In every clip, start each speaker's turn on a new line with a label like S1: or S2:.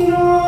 S1: No.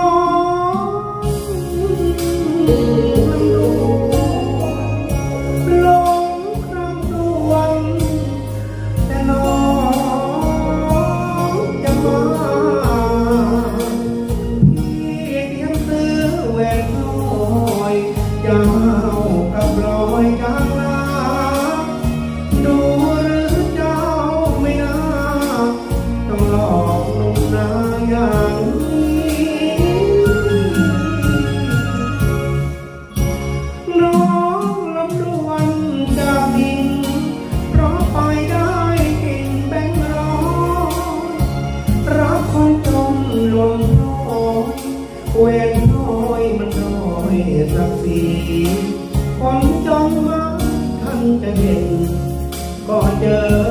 S1: สีของจองมาท่านจะเห็นก่อนเจอ